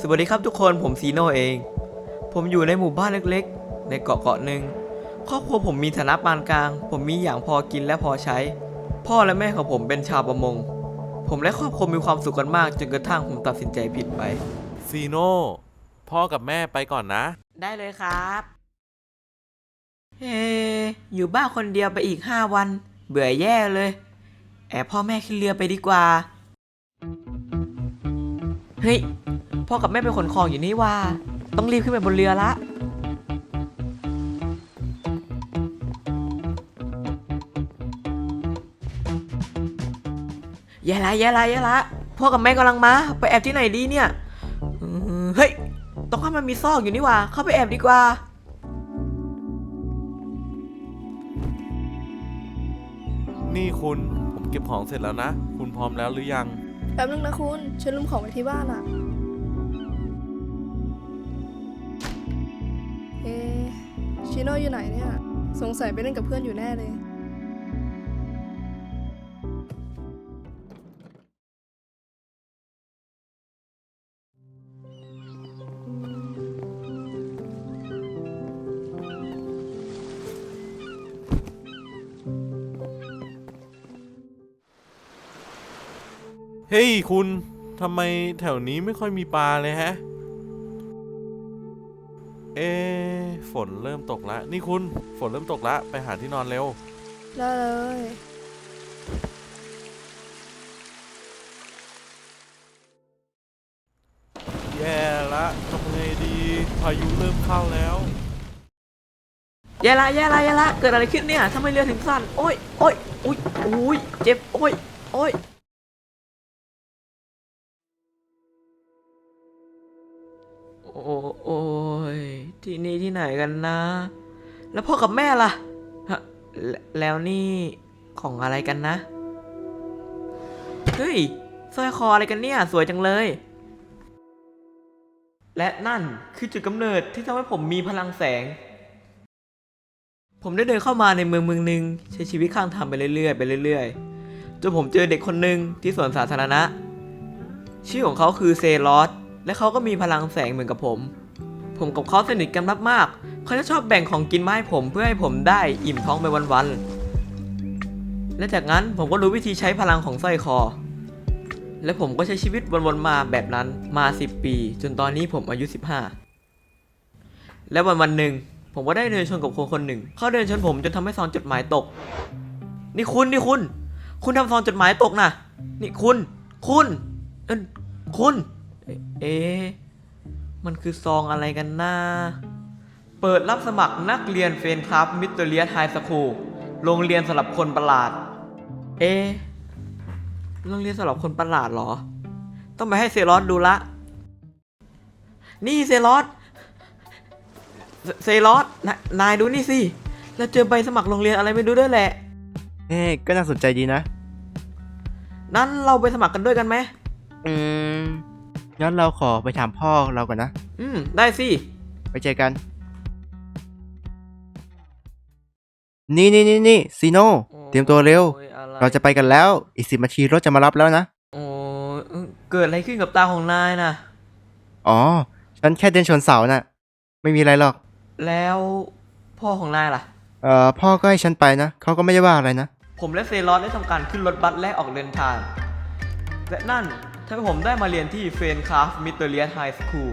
สวัสดีครับทุกคนผมซีโน่เอง ผมอยู่ในหมู่บ้านเล็กๆ ในเกาะเกาะหนึ่งครอบครัวผมมีฐานะปานกลาง ผมมีอย่างพอกินและพอใช้ พ่อและแม่ของผมเป็นชาวประมง ผมและครอบครัวมีความสุขกันมาก จนกระทั่งผมตัดสินใจผิดไป ซีโน่พ่อกับแม่ไปก่อนนะ ได้เลยครับ เฮ้อยู่บ้านคนเดียวไปอีกห้าวัน เบื่อแย่เลย แอบพ่อแม่ขึ้นเรือไปดีกว่า เฮ้ย พ่อกับแม่ไปขนของอยู่นี่ว่า ต้องรีบขึ้นไปบนเรือละแย่ละแย่ละแย่ละพ่อกับแม่กำลังมา ไปแอบที่ไหนดีเนี่ยเฮ้ยตรงข้ามมันมีซอกอยู่นี่ว่า เข้าไปแอบดีกว่า นี่คุณ ผมเก็บของเสร็จแล้วนะ คุณพร้อมแล้วหรือยัง แป๊บนึงนะคุณ ฉันลืมของไว้ที่บ้านอะเอชิโน่อยู่ไหนเนี่ย สงสัยไปเล่นกับเพื่อนอยู่แน่เลย เฮ้ยคุณทำไมแถวนี้ไม่ค่อยมีปลาเลยแฮะ เอะฝนเริ่มตกแล้วนี่คุณฝนเริ่มตกแล้วไปหาที่นอนเร็ว ได้เลย แย่ละทำไงดีพายุเริ่มเข้าแล้ว แย่ละแย่ละแย่ละเกิดอะไรขึ้นเนี่ยทำไมเรือถึงสั่นโอ้ยโอ้ยอุ้ยอุ้ยเจ็บโอ้ยโอ้ย โอ้โอยที่นี่ที่ไหนกันนะ แล้วพ่อกับแม่ล่ะฮะแลแล้วนี่ของอะไรกันนะ เฮ้ยสร้อยคออะไรกันเนี่ย สวยจังเลย และนั่นคือจุดกำเนิดที่ทำให้ผมมีพลังแสง ผมได้เดินเข้ามาในเมืองเมืองหนึ่งใช้ชีวิตข้างทางไปเรื่อยๆไปเรื่อยๆจนผมเจอเด็กคนหนึ่งที่สวนสาธารณะ ชื่อของเขาคือเซลอส และเขาก็มีพลังแสงเหมือนกับผม ผมกับเขาสนิทกันมากๆเขาจะชอบแบ่งของกินมาให้ผมเพื่อให้ผมได้อิ่มท้องไปวันๆ และจากนั้นผมก็รู้วิธีใช้พลังของสร้อยคอ และผมก็ใช้ชีวิตวนๆมาแบบนั้นมา 10 ปี จนตอนนี้ผมอายุ 15 และวันวันหนึ่งผมก็ได้เดินชนกับคนคนหนึ่ง เขาเดินชนผมจนทำให้ซองจดหมายตก นี่คุณนี่คุณ คุณทำซองจดหมายตกนะนี่คุณ คุณเอ้นคุณ เอ๊ะเอ๊ะ มันคือซองอะไรกันนะเปิดรับสมัครนักเรียนเฟนครับมิสเตอร์เลียไฮสคูลโรงเรียนสำหรับคนประหลาด เอ๊ะ โรงเรียนสำหรับคนประหลาดเหรอ ต้องไปให้เซรอสดูละ นี่เซรอสเซเซรอสนายนายดูนี่สิ เราเจอใบสมัครโรงเรียนอะไรไม่รู้ด้วยแหละ เอ๊ะก็น่าสนใจดีนะ นั้นเราไปสมัครกันด้วยกันไหมอืม งั้นเราขอไปถามพ่อเราก่อนนะ อืม ได้สิ ไปเจอกัน นี่นี่นี่นี่ซีโน่เตรียมตัวเร็ว โอ้ยอไเราจะไปกันแล้ว อีกสิบนาทีรถจะมารับแล้วนะ โอ้ยเอ้ยเกิดอะไรขึ้นกับตาของนายนะอ๋อ ฉันแค่เดินชนเสาน่ะ ไม่มีอะไรหรอก แล้วพ่อของนายล่ะ เอ่อ พ่อก็ให้ฉันไปนะ เขาก็ไม่ได้ว่าอะไรนะ ผมและเซรอสได้ทำการขึ้นรถบัสและออกเดินทาง และนั่น ทำให้ผมได้มาเรียนที่เฟนคาฟมิเตอร์เลียนไฮสคูล